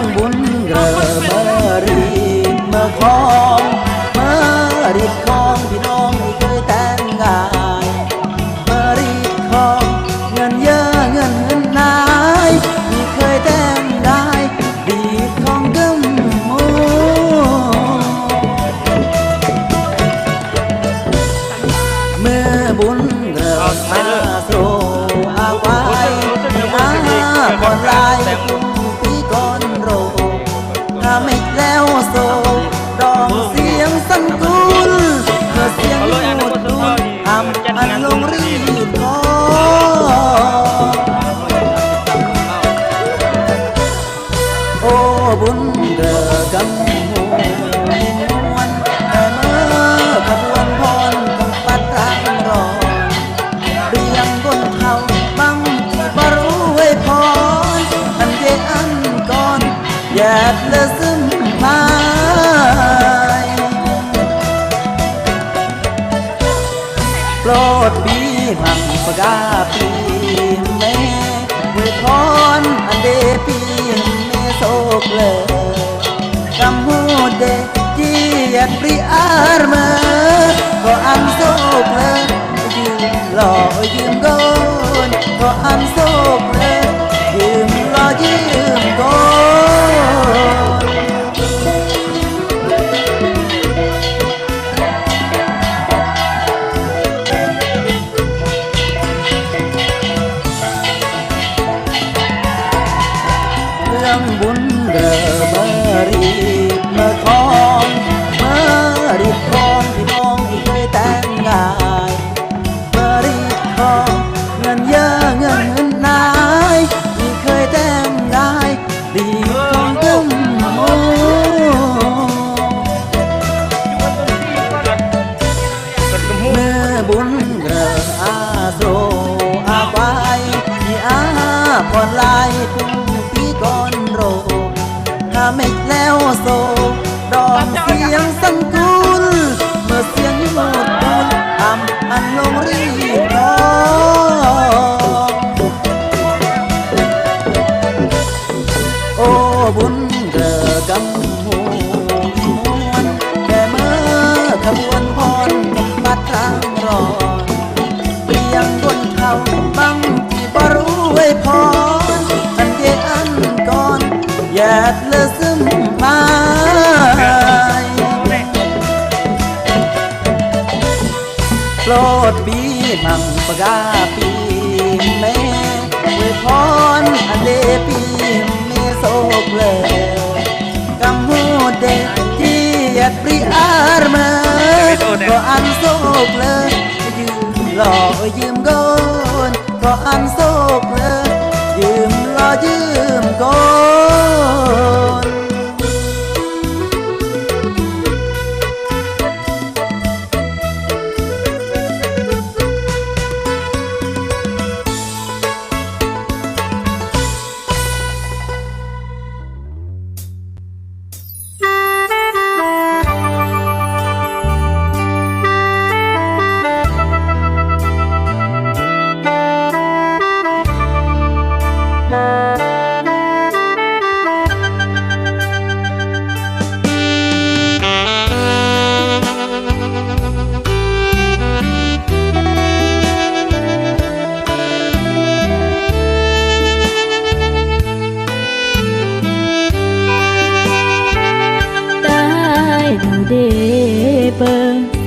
างบุญเรือมารีมาคองมารีคองพี่น้องไม่เคยแต่งงานมารีคองเงินเยอะเงินเงินนายไม่เคยแต่งได้ดีคองกึมมูเมื่อบุญเรือมา Dertlesim mai โปรดปีหังประกาปีแม่เวทอนอันเดปีแม่โศกเลยกำหูเดจียัปรีอารมาก็อันโศกเลยยืนหล่อยืนโกนก็อันโศกเลย กุ้งปีก่อนโรหาเม็แล้วโซ โปรดปีมังปกาปีแม่เวพรอันเดปีมีโศกเลยกำมูเดที่ยัดปรีอารมาก็อันโศกเลยยืมหล่อยืมก้นก็อันโศกเลยยืมหล่อยืมก้น labor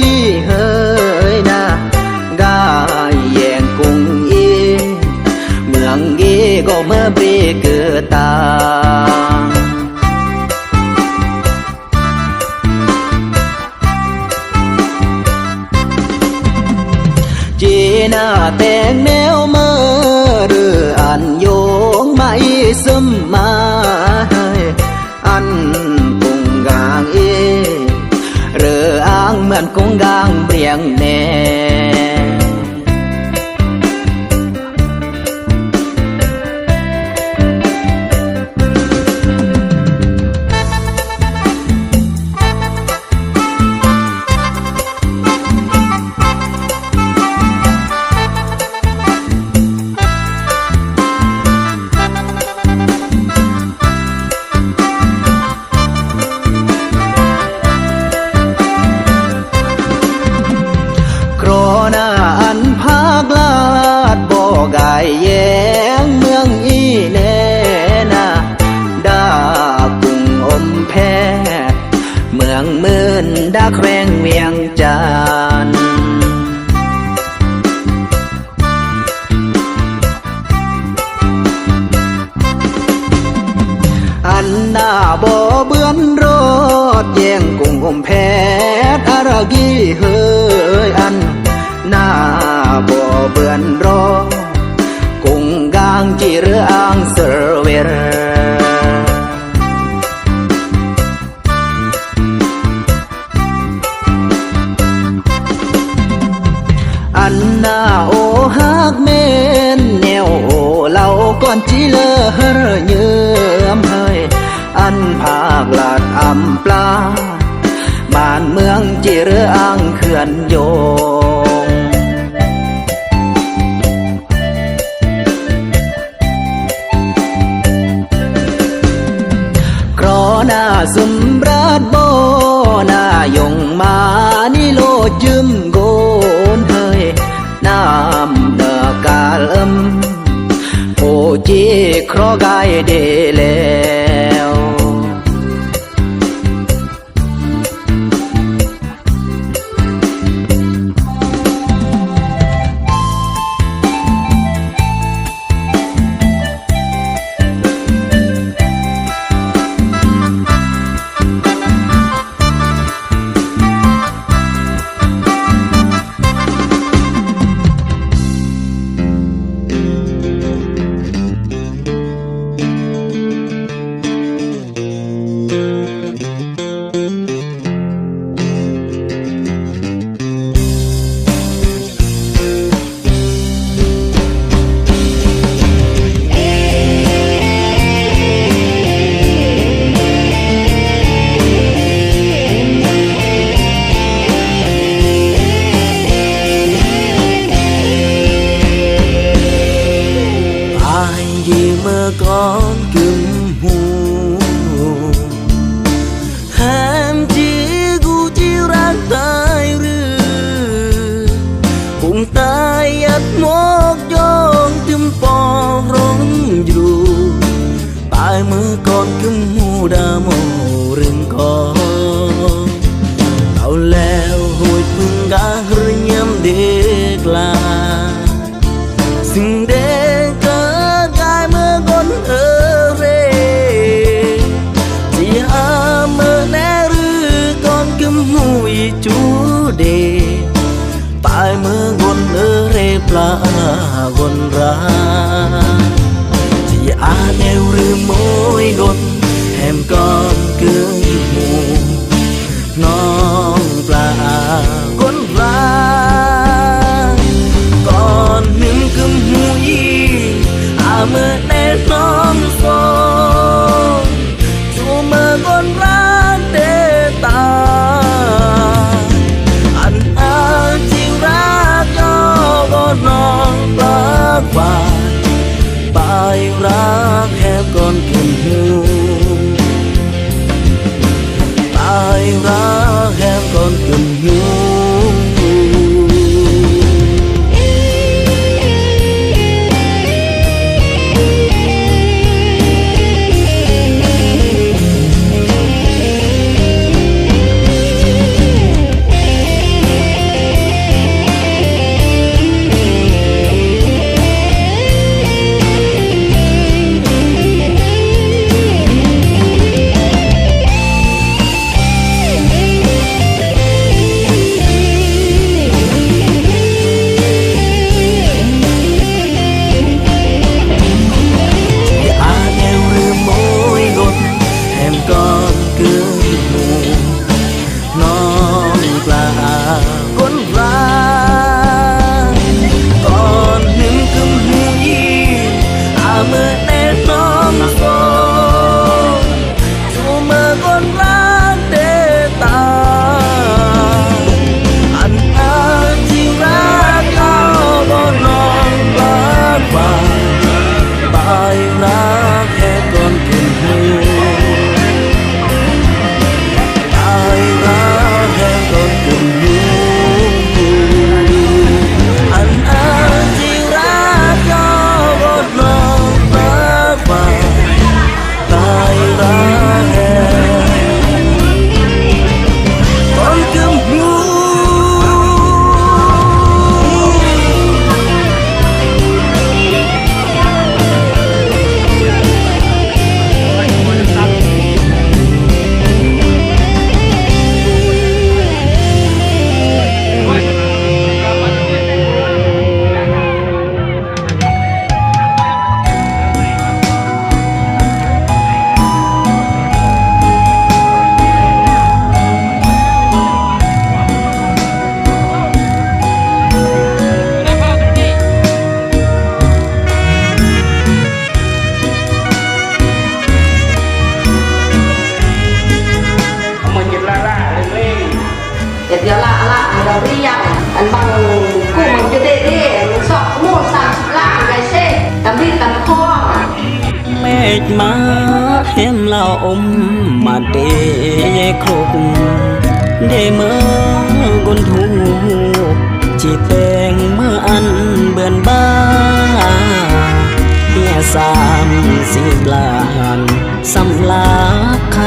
ดีเฮ้ยนาได้แย่งกุ้งอีเมืองอีก็เมื่อปรเกิดตา หันกงดังเปรียงแน่ กายแยงเมืองอีเนนาดากุงอมแพ้ เมืองมืนดาแควงเวียงจันอันหน้าบ่เบือนรถแยงกุงอมแพ้อารกีเฮอ anh chỉ lỡ hơ như ấm hơi anh phạc lạt âm pla bàn mương chỉ rỡ ăn khuyên dồn หน้าซุม ki kroga edele เร็วหรือโมยโดน เมื่อกนทูจีแตงเมื่ออันเบือนบ้าเฮียสามสิบลานสำลัก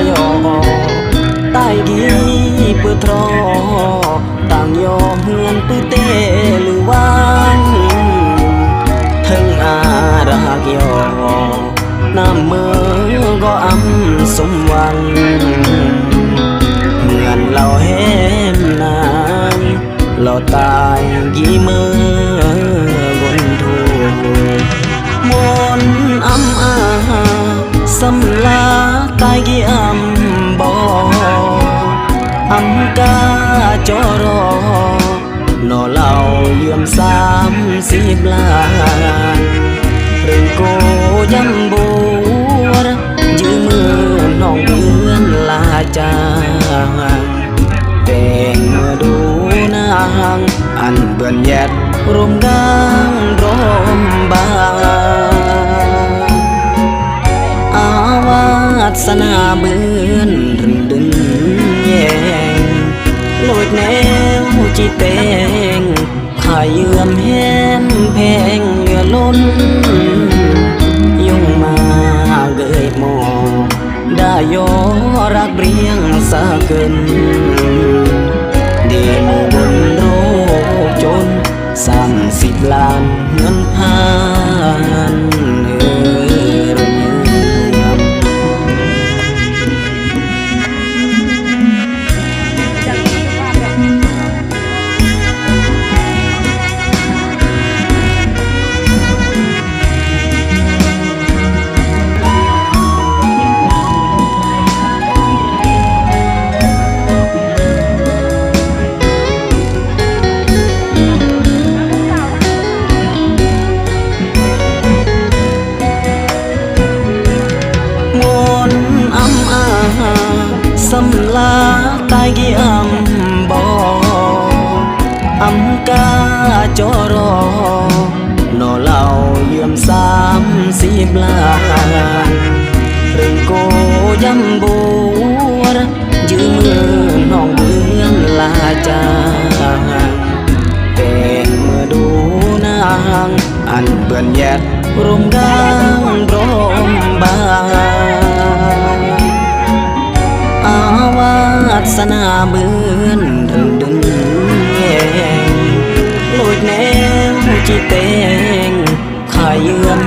ายอใต้กีเปื้อทรอต่างยอเฮือนปื้อเตหรือวันถึงอารากยอน้ำมือก็อำสมหวังเหมือนเราเห็นนานเราตายกี่มือ กี่อำบออำกาจอรอนอเราเยื่อมสามสิบล้านเรื่องโกยำบัวยืมมือน้องเดือนลาจางแต่งเมื่อดูนางอันเบื่อนแยดรวมกางรอมบาง วาสนาเบือนรึงดึงแยงโลดแนวจิเตงขายเยื่อมแห้งแพงเหลือล้นยุ่งมาเกยหมอได้ยอรักเรียงสาเกินเดโมบนโรคจนสามสิบล้านเงินพัน สิบลานเรื่องโกยำบัวยืมมือน้องเบือนลาจางแต่เมื่อดูนางอันเปื่อนแยดรวมกางรมบางอาวาสนาเบือนรึงดึงแยงโลดแนวจิเตงขายเยื่อม